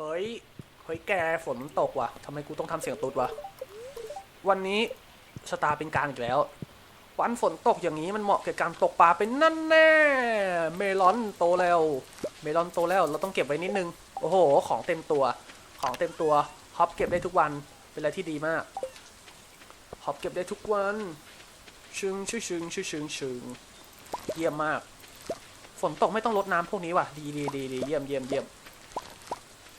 เฮ้ย เฮ้ยแกฝนตกว่ะทำไมกูต้องทำเสียงตุดวะ วันนี้ชะตาเป็นกลางอีกแล้ว วันฝนตกอย่างนี้มันเหมาะกับการตกปลาเป็นนั่นแน่ เมลอนโตแล้ว เมลอนโตแล้วเราต้องเก็บไว้นิดนึง โอ้โห ของเต็มตัว ของเต็มตัวฮอปเก็บได้ทุกวัน เป็นอะไรที่ดีมากฮอปเก็บได้ทุกวันชึงชึงชึงชึงชึงชึงเยี่ยมมาก ฝนตกไม่ต้องลดน้ำพวกนี้ว่ะ ดีดีดีดีเยี่ยมเยี่ยมเยี่ยม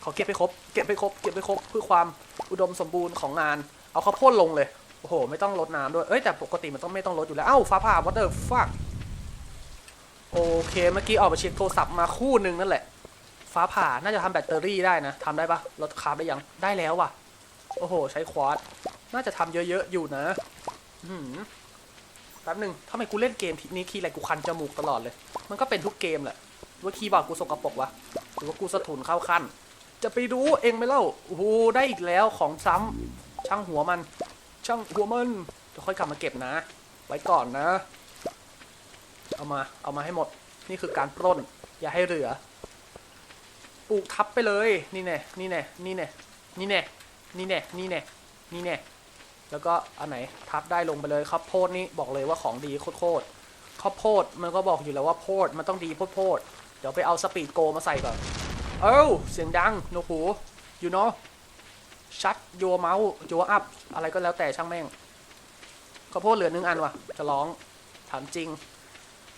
ขอเก็บไปครบ เก็บไปครบ เก็บไปครบเพื่อความอุดมสมบูรณ์ของงาน เอาข้าวโพดลงเลย โอ้โห ไม่ต้องลดน้ำด้วย เอ้ย แต่ปกติมันต้องไม่ต้องลดอยู่แล้ว เอ้า ฟ้าผ่า what the fuck โอเค เมื่อกี้ออกไปเช็คโทรศัพท์มาคู่หนึ่งนั่นแหละ ฟ้าผ่า น่าจะทำแบตเตอรี่ได้นะทำได้ปะลดคาร์บได้ยัง ได้แล้วว่ะ โอ้โห ใช้ควอตน่าจะทำเยอะๆ อยู่นะอืมแป๊บหนึ่งทำไมกูเล่นเกมนี้คีย์อะไรกูคันจมูกตลอดเลย มันก็เป็นทุกเกมแหละ ว่าคีย์บอร์ดกูสกปรกวะ หรือว่ากูสะทุนเข้าขั้น จะไปดูเองไหมเล่าโอ้โหได้อีกแล้วของซ้ำช่างหัวมัน ช่างหัวมันเดี๋ยวค่อยกลับมาเก็บนะ ไว้ก่อนนะ เอามา เอามาให้หมด นี่คือการปล้น อย่าให้เหลือ ปลูกทับไปเลย นี่แน่ นี่แน่ นี่แน่ นี่แน่ นี่แน่ นี่แน่ นี่แน่ แล้วก็อันไหนทับได้ลงไปเลยข้าวโพดนี่บอกเลยว่าของดีโคตรข้าวโพดมันก็บอกอยู่แล้วว่าโพดมันต้องดีโพดๆเดี๋ยวไปเอาสปีดโกมาใส่ก่อน เอ้าเสียงดังโนหู you know ชัดโยเมาส์โยอัพ อะไรก็แล้วแต่ช่างแม่งข้าวโพดเหลือหนึ่งอันว่ะจะร้องถามจริง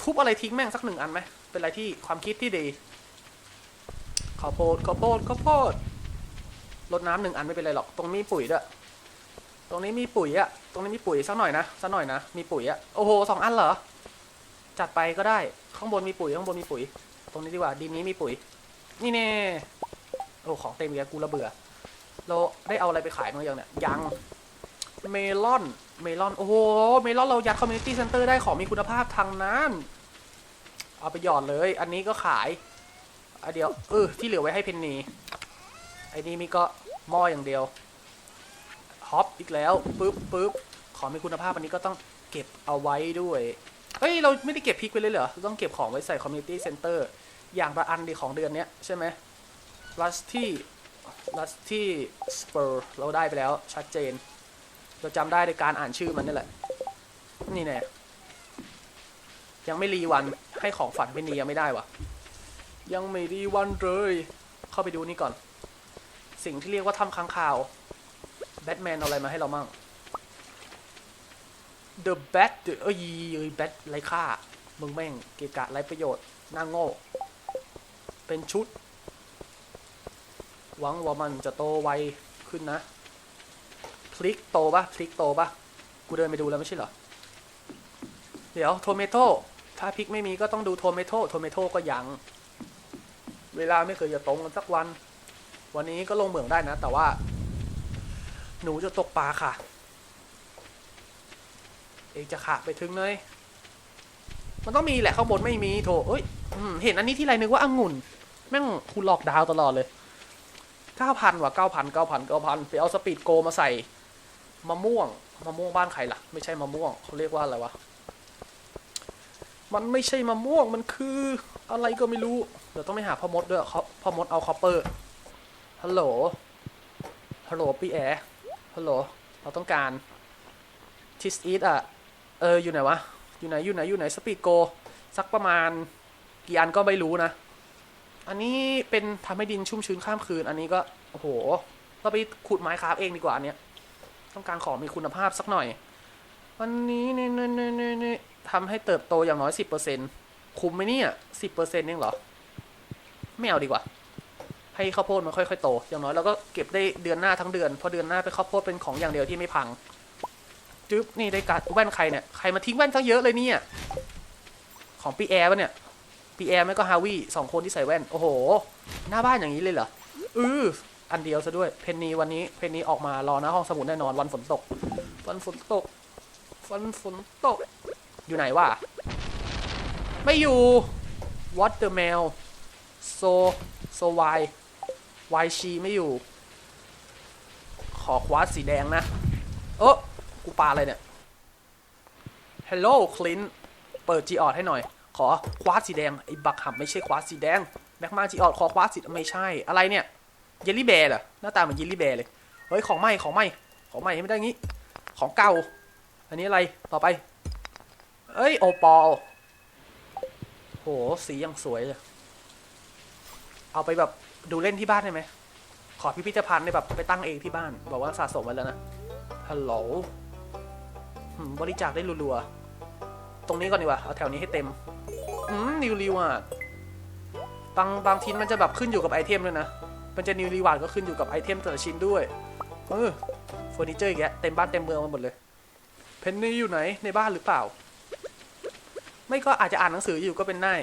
ทุบอะไรทิ้งแม่งสักหนึ่งอันไหม เป็นอะไรที่ความคิดที่ดีข้าวโพดข้าวโพดข้าวโพดรดน้ำหนึ่งอันไม่เป็นไรหรอก ตรงนี้ปุ๋ยด้วยตรงนี้มีปุ๋ยอะตรงนี้มีปุ๋ยสักหน่อยนะสักหน่อยนะ มีปุ๋ยอะโอ้โหสองอันเหรอ จัดไปก็ได้ ข้างบนมีปุ๋ย ข้างบนมีปุ๋ย ตรงนี้ดีกว่า ดินนี้มีปุ๋ย นี่แน่โอ้ของเต็มอีกแล้วกูระเบื่อ เราได้เอาอะไรไปขายมั้างยังเนี่ย ยัง เมลอน เมลอน โอ้โห เมลอนเรายัดคอมมูนิตี้เซ็นเตอร์ได้ของมีคุณภาพทางนั้น เอาไปหยอดเลย อันนี้ก็ขายอันเดียว เออ ที่เหลือไว้ให้เพนนีไอ้นี่มีก็หม้ออย่างเดียวฮอปอีกแล้วปึ๊บปึ๊บของมีคุณภาพอันนี้ก็ต้องเก็บเอาไว้ด้วย เฮ้ย เราไม่ได้เก็บพริกไปเลยเหรอ ต้องเก็บของไว้ใส่คอมมูนิตี้เซ็นเตอร์ อย่างละอันดีของเดือนนี้ใช่ไหมลัสที่ลัสที่สเปอร์เราได้ไปแล้วชัดเจน เราจำได้ในการอ่านชื่อมันนี่แหละ นี่แน่ยังไม่รีวันให้ของฝันเป็นนียังไม่ได้วะยังไม่รีวันเลย เข้าไปดูนี่ก่อน สิ่งที่เรียกว่าทำค้างคาวแบทแมนเอาอะไรมาให้เรามั่ง The Bat เอ้ยเอ้ยแบทไรค่า มึงแม่งเกะกะไรประโยชน์น่าโง่ เป็นชุด หวังว่ามันจะโตไวขึ้นนะ พลิกโตปะพลิกโตปะกูเดินไปดูแล้วไม่ใช่เหรอ เดี๋ยวโทเมโต้ถ้าพริกไม่มีก็ต้องดูโทเมโต้โทเมโต้ก็ยัง เวลาไม่เคยจะตรงกันสักวัน วันนี้ก็ลงเหมืองได้นะ แต่ว่า หนูจะตกปลาค่ะ เองจะขาไปถึงเลยมันต้องมีแหละข้างบนไม่มีโถเอ้ยเห็นอันนี้ที่ไรนึกว่าองุ่น แม่งคุณหลอกดาวตลอดเลยเก้าพันว่ะเก้าพันเก้าพันเก้าพันไปเอาสปีดโกมาใส่มะม่วงมะม่วงบ้านใครล่ะ ไม่ใช่มะม่วงเขาเรียกว่าอะไรวะ มันไม่ใช่มะม่วงมันคืออะไรก็ไม่รู้ เดี๋ยวต้องไปหาพ่อมดด้วยเขาพ่อมดเอาคอปเปอร์ฮัลโหลฮัลโหลพี่แอร์ฮัลโหลเราต้องการทิสอีทอะเอออยู่ไหนวะอยู่ไหนอยู่ไหนอยู่ไหนสปีดโกสักประมาณกี่อันก็ไม่รู้นะ อันนี้เป็นทำให้ดินชุ่มชื้นข้ามคืน อันนี้ก็โอ้โหเราไปขุดไม้คราฟเองดีกว่าอันเนี้ยต้องการของมีคุณภาพสักหน่อย วันนี้นี่นี่นี่นี่นี่ทำให้เติบโตอย่างน้อยสิบเปอร์เซ็นคุ้มไหมเนี่ยสิบเปอร์เซ็นต์เองเหรอ ไม่เอาดีกว่า ให้ข้าวโพดมันค่อยๆโต อย่างน้อยเราก็เก็บได้เดือนหน้าทั้งเดือนเพราะเดือนหน้าเป็นข้าวโพดเป็นของอย่างเดียวที่ไม่พังจึ๊บนี่ได้การแว่นใครเนี่ยใครมาทิ้งแว่นตั้งเยอะเลยเนี่ย ของปีแอร์ปะเนี่ย ปีแอร์ไม่ก็ฮาวิสองคนที่ใส่แว่น โอ้โห หน้าบ้านอย่างนี้เลยเหรออืออันเดียวซะด้วย เพนนีวันนี้เพนนีออกมารอหน้าห้องสมุดแน่นอนวันฝนตก วันฝนตกวันฝนตก อยู่ไหนวะ ไม่อยู่ what the mail so so why why she ไม่อยู่ ขอคว้าสีแดงนะ เออกูปาอะไรเนี่ย hello Clint เปิดจีออดให้หน่อย อคว้าสีแดงไอ้บักหับไม่ใช่คว้าสีแดงแม็กมาจีออดขอคว้าสีไม่ใช่ อะไรเนี่ยเยลลี่แบร์เหรอหน้าตาเหมือนเยลลี่แบร์เลยเฮ้ยของใหม่ของใหม่ของใหม่ไม่ได้งี้ ของเก่า อันนี้อะไรต่อไป เอ้ยโอปอลโหสียังสวยเลยเอาไปแบบดูเล่นที่บ้านได้ไหมขอพิพิธภัณฑ์ได้แบบไปตั้งเองที่บ้าน บอกว่าสะสมไว้แล้วนะฮัลโหลบริจาคได้รัวๆตรงนี้ก่อนดีกว่า เอาแถวนี้ให้เต็ม อืมนิวรีวาร์ดบางบางทีมันจะแบบขึ้นอยู่กับไอเทมด้วยนะ มันจะนิวรีวาร์ดก็ขึ้นอยู่กับไอเทมแต่ละชิ้นด้วยเออเฟอร์นิเจอร์อีกแยะเต็มบ้านเต็มเมืองไปหมดเลย เพนนี่อยู่ไหนในบ้านหรือเปล่า ไม่ก็อาจจะอ่านหนังสืออยู่ก็เป็นได้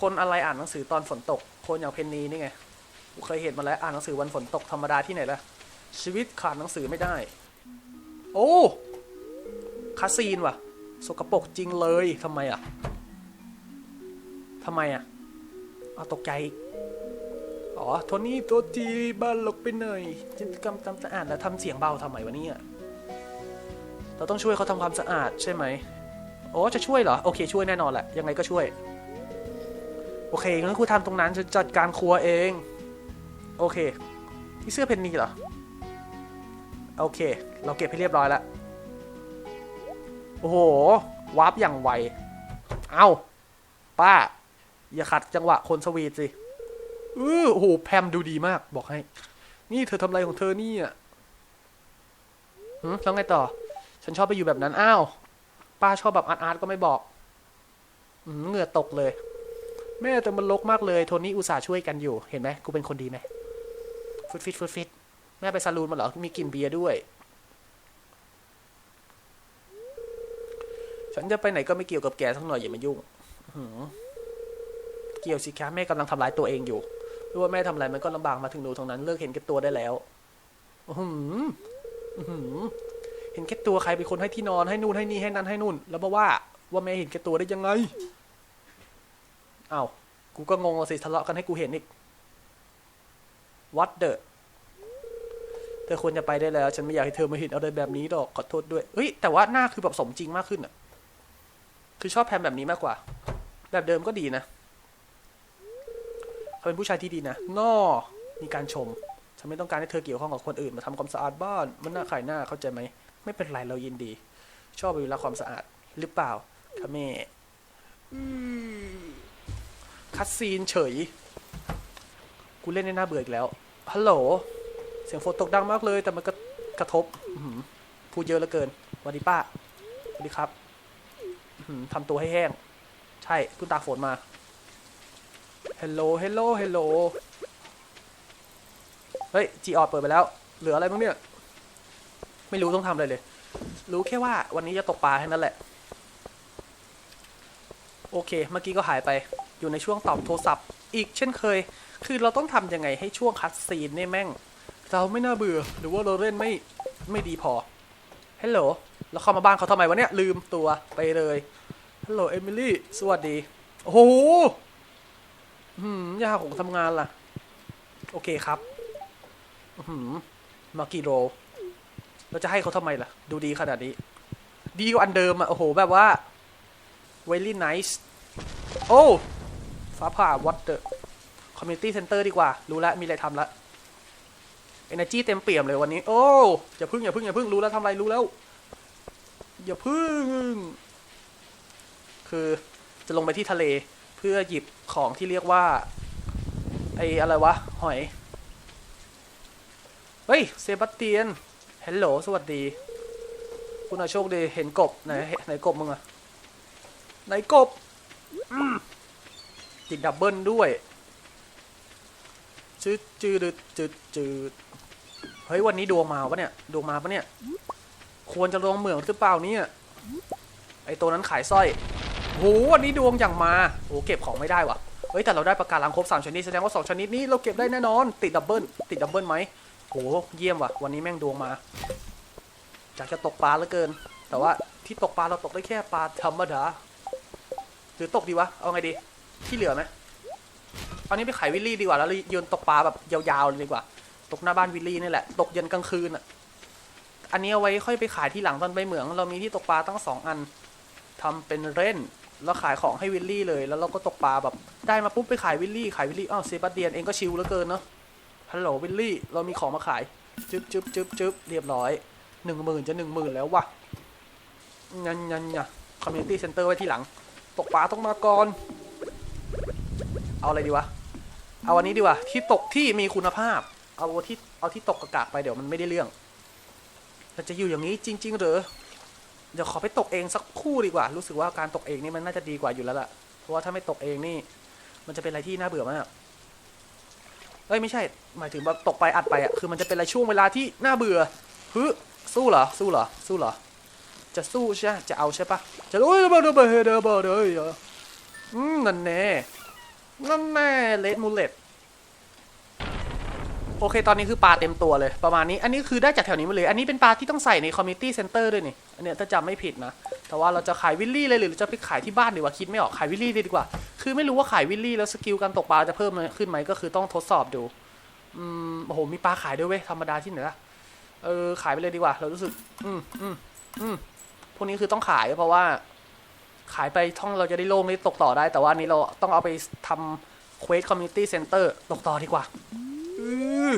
คนอะไรอ่านหนังสือตอนฝนตก คนอย่างเพนนีนี่ไงเคยเห็นมาแล้วอ่านหนังสือวันฝนตกธรรมดาที่ไหนล่ะ ชีวิตขาดหนังสือไม่ได้ โอ้คาซีนว่ะ สกปรกจริงเลยทำไมอะ ทำไมอะเอาตกใจอีกอ๋อโทนี่ตัวจีบ้านหลกไปหน่อยจิตกรรมทำสะอาดแล้วทำเสียงเบาทำไมวะเนี่ยเราต้องช่วยเขาทำความสะอาดใช่ไหมโอ้จะช่วยเหรอ โอเค ช่วยแน่นอนแหละยังไงก็ช่วย โอเคงั้นครูทำตรงนั้นจะจัดการครัวเอง โอเคนี่เสื้อเพนนีเหรอ โอเค เราเก็บให้เรียบร้อยแล้วโอ้โหวาร์ปอย่างไว เอาป้า อย่าขัดจังหวะคนสวีทสิเออโอ้โหแพมดูดีมาก บอกให้ นี่เธอทำอะไรของเธอนี่อะหืมแล้วไงต่อ ฉันชอบไปอยู่แบบนั้น อ้าว ป้าชอบแบบอาร์ตอาร์ตก็ไม่บอกอืเหงื่อตกเลย แม่แต่มันลกมากเลย โทนี่อุตส่าห์ช่วยกันอยู่ เห็นไหมกูเป็นคนดีไหมฟุตฟิตฟุตฟิต แม่ไปซาลูนมาเหรอ มีกลิ่นเบียร์ด้วย ฉันจะไปไหนก็ไม่เกี่ยวกับแกสักหน่อยอย่ามายุ่งอื เกี่ยวสิคะแม่กำลังทำร้ายตัวเองอยู่รู้ว่าแม่ทำอะไรมันก็ลำบากมาถึงหนูตรงนั้นเลิกเห็นแก่ตัวได้แล้วอื้อหืออื้อหือเห็นแก่ตัวใครเป็นคนให้ที่นอนให้นู่นให้นี่ให้นั่นให้นู่น แล้วมาว่า ว่าแม่เห็นแก่ตัวได้ยังไงเอ้ากูก็งงอะสิทะเลาะกันให้กูเห็นอีก what the เธอควรจะไปได้แล้ว ฉันไม่อยากให้เธอมาเห็นอะไรแบบนี้หรอกขอโทษด้วยเฮ้ยแต่ว่าหน้าคือแบบสมจริงมากขึ้นอะคือชอบแพมแบบนี้มากกว่า แบบเดิมก็ดีนะ เขาเป็นผู้ชายที่ดีนะนอมีการชม ฉันไม่ต้องการให้เธอเกี่ยวข้องกับคนอื่นมาทำความสะอาดบ้าน มันน่าขายหน้าเข้าใจไหม ไม่เป็นไรเรายินดี ชอบเวลาความสะอาดหรือเปล่าคะแม่อืมคัดซีนเฉย กูเล่นในหน้าเบื่ออีกแล้ว ฮัลโหล เสียงฝนตกดังมากเลย แต่มันก็กระทบอื้อหือพูดเยอะเหลือเกินสวัสดีป้าสวัสดีครับอื้อหือทำตัวให้แห้ง ใช่เพิ่งตากฝนมา ฮัลโหลฮัลโหลฮัลโหลเฮ้ยจีออดเปิดไปแล้ว เหลืออะไรบ้างเนี่ย ไม่รู้ต้องทำอะไรเลย รู้แค่ว่าวันนี้จะตกปลาแค่นั้นแหละ โอเค เมื่อกี้ก็หายไป อยู่ในช่วงตอบโทรศัพท์ อีกเช่นเคย คือเราต้องทำยังไงให้ช่วงคัดซีนเนี่ยแม่ง เราไม่น่าเบื่อ หรือว่าเราเล่นไม่ไม่ดีพอฮัลโหลแล้วเข้ามาบ้านเขาทำไมวะเนี่ยลืมตัวไปเลยฮัลโหลเอมิลี่สวัสดี โอ้โห อืมยาของทำงานล่ะ โอเคครับอืมมากี่โรเราจะให้เขาทำไมล่ะ ดูดีขนาดนี้ ดีกว่าอันเดิมอะโอ้โห แบบว่า very nice โอ้ฟ้าผ่า what the community center ดีกว่า รู้แล้ว มีอะไรทำแล้ว energy เต็มเปี่ยมเลยวันนี้ โอ้อย่าพึ่งอย่าพึ่งอย่าพึ่งรู้แล้วทำอะไรรู้แล้ว อย่าพึ่ง คือจะลงไปที่ทะเล พื่อหยิบของที่เรียกว่า ไออะไรวะ หอย เฮ้ย เซบาสเตียนฮัลโหลสวัสดี คุณอาโชคดี เห็นกบ ไหนไหนกบมึงอะไหนกบอืมติดดับเบิลด้วยจืดจืดจืดจืดเฮ้ย วันนี้ดวงมาปะเนี่ย ดวงมาปะเนี่ย ควรจะลงเหมืองหรือเปล่าเนี่ย ไอตัวนั้นขายสร้อย โหวันนี้ดวงอย่างมาโหเก็บของไม่ได้วะเฮ้ยแต่เราได้ประกาศลังครบสามชนิดแสดงว่าสองชนิดนี้เราเก็บได้แน่นอน ติดดับเบิลติดดับเบิลไหมโหเยี่ยมว่ะ วันนี้แม่งดวงมาอยากจะตกปลาเหลือเกิน แต่ว่าที่ตกปลาเราตกได้แค่ปลาธรรมดาหรือตกดีวะ เอาไงดี ที่เหลือไหมเอานี้ไปขายวิลลี่ดีกว่า แล้วยืนตกปลาแบบยาวๆเลยดีกว่า ตกหน้าบ้านวิลลี่นี่แหละ ตกเย็นกลางคืนอะ อันนี้เอาไว้ค่อยไปขายที่หลังตอนไปเหมือง เรามีที่ตกปลาตั้งสองอันทำเป็นเล่น แล้วขายของให้วิลลี่เลย แล้วเราก็ตกปลาแบบได้มาปุ๊บไปขายวิลลี่ขายวิลลี่อ้าวเซบาสเตียนเองก็ชิลเหลือเกินเนาะฮัลโหลวิลลี่เรามีของมาขายจึ๊บจึ๊บจึ๊บจึ๊บเรียบร้อยหนึ่งหมื่นจะหนึ่งหมื่นแล้ววะงันงันงันคอมมูนิตี้เซ็นเตอร์ไว้ที่หลัง ตกปลาต้องมาก่อน เอาอะไรดีวะ เอาอันนี้ดีว่าที่ตกที่มีคุณภาพ เอาที่เอาที่ตกกระกากไปเดี๋ยวมันไม่ได้เรื่องแต่จะอยู่อย่างนี้จริง ๆ หรือ เดี๋ยวขอไปตกเองสักคู่ดีกว่า รู้สึกว่าการตกเองนี่มันน่าจะดีกว่าอยู่แล้วล่ะ เพราะว่าถ้าไม่ตกเองนี่ มันจะเป็นอะไรที่น่าเบื่อมากเอ้ยไม่ใช่ หมายถึงว่าตกไปอัดไปอะ คือมันจะเป็นอะไรช่วงเวลาที่น่าเบื่อฮึสู้เหรอ สู้เหรอ สู้เหรอ จะสู้ใช่ จะเอาใช่ปะจะโอ้ยเบอร์เดอร์เบอร์เดอร์เบอร์เดอร์อืมนั่นแน่ นั่นแน่เลดมูเลต โอเคตอนนี้คือปลาเต็มตัวเลยประมาณนี้ อันนี้คือได้จากแถวนี้มาเลย อันนี้เป็นปลาที่ต้องใส่ในคอมมิ n ตี้เซ็นเตอร์ด้วยนี่อันเนี้ยถ้าจำไม่ผิดนะ แต่ว่าเราจะขายวิลลี่เลยหรือจะไปขายที่บ้านดีกว่าคิดไม่ออกขายวิลลี่ดีกว่า คือไม่รู้ว่าขายวิลลี่แล้วสกิลการตกปลาจะเพิ่มขึ้นไหมก็คือต้องทดสอบดูอืมโอ้โหมีปลาขายด้วยเว้ยธรรมดาที่เหนือเออขายไปเลยดีกว่า เรารู้สึก อืมอืมอืมพวกนี้คือต้องขายเพราะว่า ขายไปท่องเราจะได้โล่งได้ตกต่อได้ แต่ว่านี้เราต้องเอาไปทำเควสคอมมิตี้เซ็นเตอร์ตกต่อดีกว่า อือ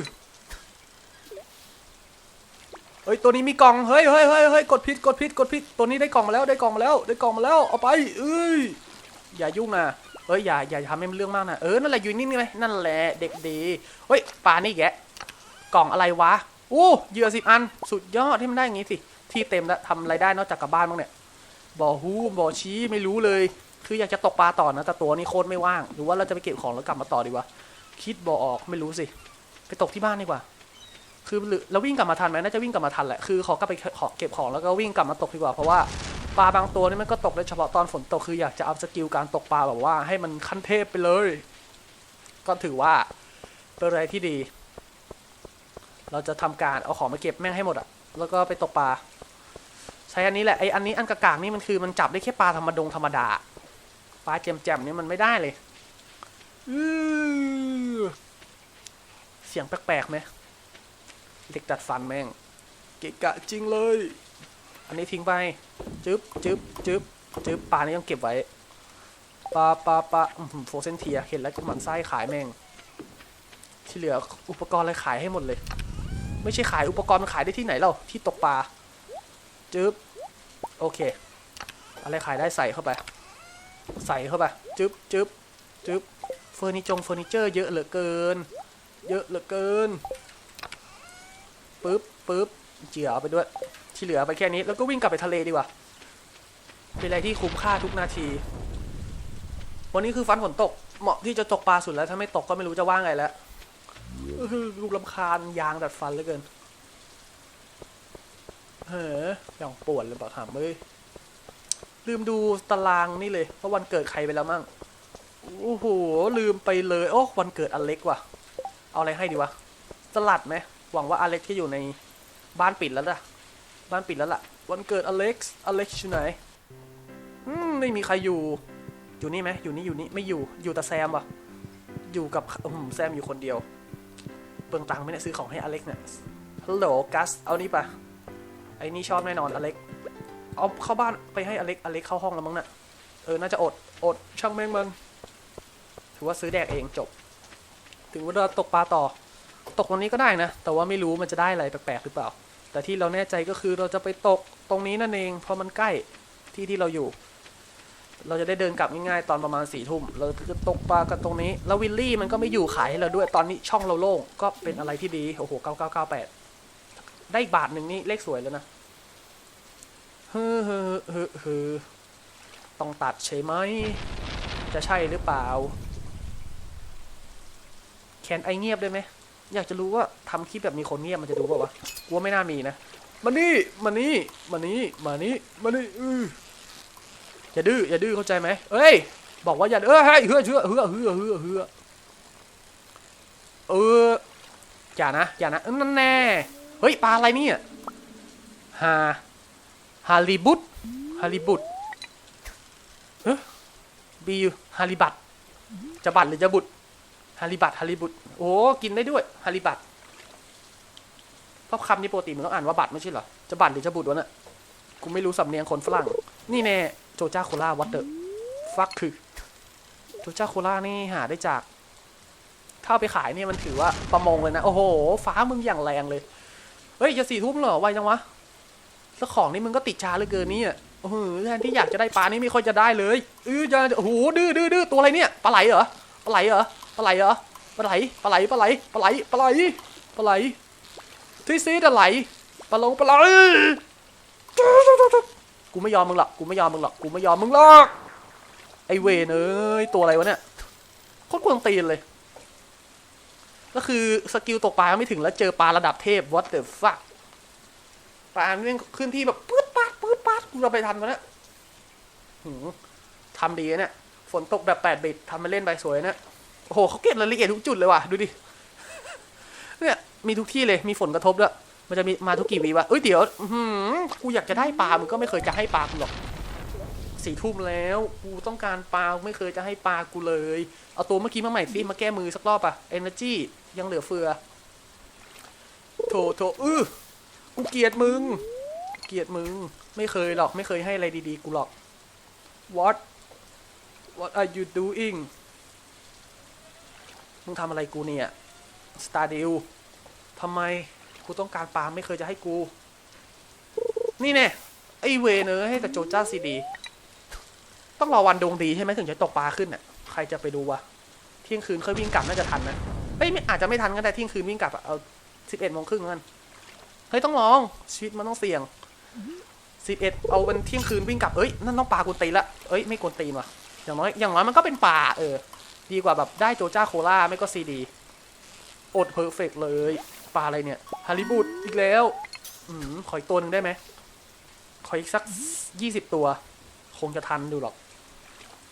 เฮ้ยตัวนี้มีกล่องเฮ้ยเฮ้ยเฮ้ยเฮ้ยกดผิดกดผิดกดผิดตัวนี้ได้กล่องมาแล้วได้กล่องมาแล้วได้กล่องมาแล้วเอาไปเอ้ยอย่ายุ่งนะเอ้ยอย่าอย่าทำให้มันเรื่องมากนะเออนั่นแหละอยู่นี่นี่ไหมนั่นแหละเด็กดีเฮ้ยปลานี่แกกล่องอะไรวะอู้เหยื่อสิบอันสุดยอดที่มันได้อย่างงี้สิที่เต็มแล้วทำอะไรได้นอกจากกลับบ้านบ้างเนี่ยบ่อฮู้บ่อชี้ไม่รู้เลย คืออยากจะตกปลาต่อนะแต่ตัวนี้โคตรไม่ว่างหรือว่าเราจะไปเก็บของแล้วกลับมาต่อดีวะ คิดบอออกไม่รู้สิ ไปตกที่บ้านดีกว่า คือเราวิ่งกลับมาทันไหมน่าจะวิ่งกลับมาทันแหละ คือขอกลับไปขอเก็บของแล้วก็วิ่งกลับมาตกดีกว่า เพราะว่าปลาบางตัวนี่มันก็ตกได้เฉพาะตอนฝนตกคืออยากจะเอาสกิลการตกปลาแบบว่าให้มันขั้นเทพไปเลย ก็ถือว่าเป็นอะไรที่ดี เราจะทำการเอาของมาเก็บแม่งให้หมดอะแล้วก็ไปตกปลาใช้อันนี้แหละไออันนี้อันกากางนี่มันคือมันจับได้แค่ปลาธรรมดงธรรมดาปลาแจมๆนี่มันไม่ได้เลยอือ สียงแปลกๆไหมเด็กดัดฟันแม่ง เกะกะจริงเลย อันนี้ทิ้งไป จึ๊บจึ๊บจึ๊บจึ๊บปลานี่ต้องเก็บไว้ปลาปลาปลาโฟเซนเทียเห็นแล้วก็หมันไส้ขายแม่ง ที่เหลืออุปกรณ์อะไรขายให้หมดเลย ไม่ใช่ขายอุปกรณ์มันขายได้ที่ไหนเล่าที่ตกปลา จึ๊บ โอเค อะไรขายได้ใส่เข้าไป ใส่เข้าไป จึ๊บจึ๊บจึ๊บเฟอร์นิจงเฟอร์นิเจอร์เยอะเหลือเกิน เยอะเหลือเกินปึ๊บปึ๊บเจียเอไปด้วย ที่เหลือไปแค่นี้แล้วก็วิ่งกลับไปทะเลดีกว่า เป็นอะไรที่คุ้มค่าทุกนาที วันนี้คือฟันฝนตก เหมาะที่จะตกปลาสุดแล้ว ถ้าไม่ตกก็ไม่รู้จะว่าไงแล้วอื้อหือกูรำคาญยางดัดฟันเหลือเกิน เฮ้ออย่างปวดเลยบอกถามเอ้ยลืมดูตารางนี่เลยว่าวันเกิดใครไปแล้วมั่ง โอ้โห ลืมไปเลย โอ้วันเกิดอเล็กว่ะ เอาอะไรให้ดีวะ สลัดไหม หวังว่าอเล็กที่อยู่ในบ้านปิดแล้วล่ะ บ้านปิดแล้วล่ะ วันเกิดอเล็กซ์ อเล็กซ์อยู่ไหน อืม ไม่มีใครอยู่ อยู่นี่ไหม อยู่นี่ อยู่นี่ ไม่อยู่ อยู่แต่แซมว่ะอยู่กับอืมแซมอยู่คนเดียว เปลืองตังค์ไมเนี่ยซื้อของให้อเล็กเนี่ย ฮัลโหลกัส เอานี่ไปไอ้นี่ชอบแน่นอนอเล็กเอาเข้าบ้านไปให้อเล็ก อเล็กเข้าห้องแล้วมั้งน่ะ เออ น่าจะอด อด ช่างแม่งมัน ถือว่าซื้อแดกเองจบ ถึงเวลาตกปลาต่อ ตกตรงนี้ก็ได้นะ แต่ว่าไม่รู้มันจะได้อะไรแปลกๆหรือเปล่า แต่ที่เราแน่ใจก็คือเราจะไปตกตรงนี้นั่นเอง เพราะมันใกล้ที่ที่เราอยู่ เราจะได้เดินกลับง่ายๆตอนประมาณสี่ทุ่ม เราจะตกปลากันตรงนี้ แล้ววิลลี่มันก็ไม่อยู่ขายให้เราด้วย ตอนนี้ช่องเราโล่งก็เป็นอะไรที่ดี โอ้โหเก้าเก้าเก้าแปดได้อีกบาทหนึ่งนี่เลขสวยแล้วนะเฮ้อเฮ้อเฮ้อเฮ้อต้องตัดใช่ไหม จะใช่หรือเปล่า แคนไอเงียบได้ไหมอยากจะรู้ว่าทำคลิปแบบมีคนเงียบมันจะดูเปล่าวะกลัวไม่น่ามีนะมานี่มานี่มานี่มานี่มานี่อืออย่าดื้ออย่าดื้อเข้าใจไหมเอ้ย บอกว่าอย่าเออให้เฮือเฮือเฮือเฮือเฮือเฮือเอออย่านะอย่านะนั่นแน่เฮ้ยปลาอะไรเนี่ยฮาฮาริบุตฮาริบุตเฮ้บีฮาริบัตจะบัตหรือจะบุต ฮาริบัตฮาริบุตโอ้กินได้ด้วยฮาริบัตเพราะคำนี้ปกติมันต้องอ่านว่าบัตไม่ใช่เหรอจะบัตหรือจะบุตรวะน่ะกูไม่รู้สำเนียงคนฝรั่ง นี่แน่โจจ้าโคลาวัตเตอร์ฟักคือโจจ้าโคลานี่หาได้จากถ้าไปขายเนี่ยมันถือว่าประมงเลยนะ โอ้โห ฟ้ามึงอย่างแรงเลย เฮ้ยจะสี่ทุ่มเหรอไวจังวะแล้วของนี่มึงก็ติดช้าเหลือเกินนี่อะโอ้โหแทนที่อยากจะได้ปลานี่ไม่ค่อยจะได้เลยเออจะโอ้โหดื้อดื้อดื้อตัวอะไรเนี่ยปลาไหลเหรอปลาไหลเหรอ ปลาไหลเหรอปลาไหลปลาไหลปลาไหลปลาไหลปลาไหลปลาไหลที่ซีดอะไรปลาลงปลาไหลกูไม่ยอมมึงหรอกกูไม่ยอมมึงหรอกกูไม่ยอมมึงหรอกไอเวนเอ้ยตัวอะไรวะเนี่ยโคตรกวนตีนเลย ก็คือสกิลตกปลาไม่ถึงแล้วเจอปลาระดับเทพ what the fuck ปลาเนี่ยขึ้นที่แบบปื๊ดปาดปื๊ดปาดกูจะไปทันมันนะทำดีนะเนี่ยฝนตกแบบแปดบิตทำมาเล่นไปสวยนะ โอ้โหเขาเก็บรายละเอียดทุกจุดเลยว่ะ ดูดิ เนี่ยมีทุกที่เลยมีฝนกระทบด้วยมันจะมีมาทุกกี่วีวะเอ้ยเดี๋ยวหือกูอยากจะได้ปลามึงก็ไม่เคยจะให้ปลากูหรอกสี่ทุ่มแล้วกูต้องการปลาไม่เคยจะให้ปลากูเลย เอาตัวเมื่อกี้มาใหม่สิมาแก้มือสักรอบอะ Energy ยังเหลือเฟือโถโถอือกูเกลียดมึง เกลียดมึง ไม่เคยหรอก ไม่เคยให้อะไรดีๆ กูหรอก What What are you doing มึงทำอะไรกูเนี่ย Stardew ทำไมกูต้องการปลาไม่เคยจะให้กู นี่แน่ไอเวเนอให้แต่โจจ้าซีดี ต้องรอวันดวงดีใช่ไหมถึงจะตกปลาขึ้นน่ะ ใครจะไปดูวะ เที่ยงคืนค่อยวิ่งกลับน่าจะทันนะเอ้ยอาจจะไม่ทันก็ได้เที่ยงคืนวิ่งกลับเอาสิบเอ็ดโมงครึ่งกันเฮ้ยต้องลองชีวิตมันต้องเสี่ยงสิบเอ็ดเอาเป็นเที่ยงคืนวิ่งกลับเอ้ยนั่นต้องปลากวนตีละเอ้ยไม่กวนตีนว่ะอย่างน้อยอย่างน้อยมันก็เป็นปลาเออ ดีกว่าแบบได้โจจ้าโคล่าไม่ก็ซีดีอดเพอร์เฟกเลยปลาอะไรเนี่ยฮาริบูดอีกแล้วอืมขออีกตัวหนึ่งได้ไหมขออีกสักยี่สิบตัว คงจะทันดูหรอก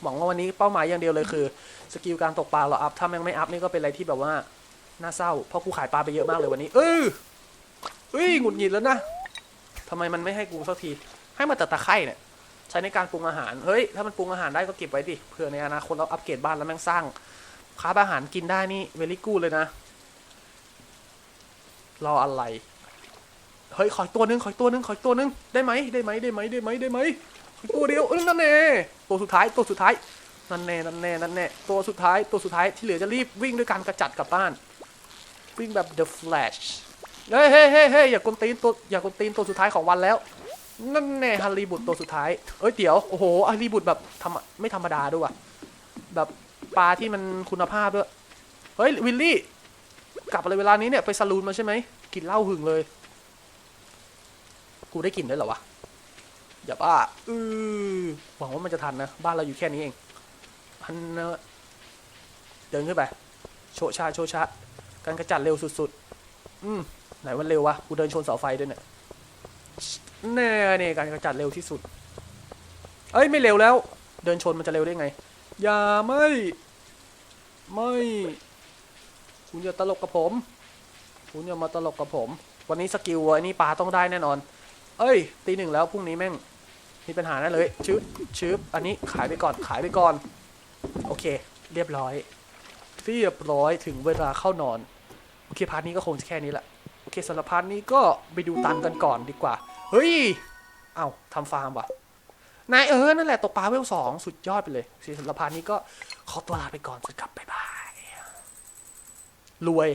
หวังว่าวันนี้เป้าหมายอย่างเดียวเลยคือ สกิลการตกปลาเราอัพถ้ายังไม่อัพนี่ก็เป็นอะไรที่แบบว่าน่าเศร้าเพราะกูขายปลาไปเยอะมากเลยวันนี้ เออเฮ้ยหงุดหงิดแล้วนะทำไมมันไม่ให้กูสักที ให้มาแต่ตะไคร่เนี่ย ใช้ในการปรุงอาหาร เฮ้ย ถ้ามันปรุงอาหารได้ก็เก็บไว้ดิเผื่อในอนาคตเราอัปเกรดบ้านแล้วแม่งสร้างค้าอาหารกินได้นี่เวลี่กูเลยนะ รออะไร เฮ้ย ขออีกตัวนึงขออีกตัวนึงขออีกตัวนึงได้ไหมได้ไหมได้ไหมได้ไหมได้ไหมตัวเดียวเออนั่นแน่ตัวสุดท้ายตัวสุดท้ายนั่นแน่นั่นแน่นั่นแน่ตัวสุดท้ายตัวสุดท้ายที่เหลือจะรีบวิ่งด้วยการกระจัดกลับบ้าน วิ่งแบบ The Flash เฮ้ยเฮ้ยเฮ้ยเฮ้ยอย่ากวนตีนตัวอย่ากวนตีนตัวสุดท้ายของวันแล้ว นั่นแน่ฮันรีบุตตัวสุดท้าย เอ้ยเดี๋ยว โอ้โหฮันรีบุตแบบทำไม่ธรรมดาด้วยว่ะ แบบปลาที่มันคุณภาพด้วย เฮ้ย วิลลี่ กลับอะไรเวลานี้เนี่ย ไปซาลูนมาใช่ไหม กินเหล้าหึงเลย กูได้กลิ่นด้วยเหรอวะ อย่าบ้าเออหวังว่ามันจะทันนะ บ้านเราอยู่แค่นี้เองพันเนอะเดินขึ้นไป โชชาโชชาการกระจัดเร็วสุด ๆ อืมไหนวันเร็ววะ กูเดินชนเสาไฟด้วยเนี่ย แน่เนี่ยการกระจัดเร็วที่สุด เอ้ยไม่เร็วแล้ว เดินชนมันจะเร็วได้ไง อย่าไม่ ไม่ คุณอย่าตลกกับผม คุณอย่ามาตลกกับผม วันนี้สกิลไอ้นี่ปลาต้องได้แน่นอน เอ้ย ตีหนึ่งแล้วพรุ่งนี้แม่งมีปัญหาแน่เลยชึบชึบอันนี้ขายไปก่อนขายไปก่อน โอเค เรียบร้อยเรียบร้อยถึงเวลาเข้านอน โอเคพาร์ทนี้ก็คงจะแค่นี้แหละ โอเคสำหรับพาร์ทนี้ก็ไปดูตันกันก่อนดีกว่า เฮ้ย เอ้าทำฟาร์มว่ะ นายเออ นั่นแหละตกปลาเวลสองสุดยอดไปเลยสำหรับพาร์ทนี้ก็ขอตัวลาไปก่อนสวัสดีครับบ๊ายบาย รวย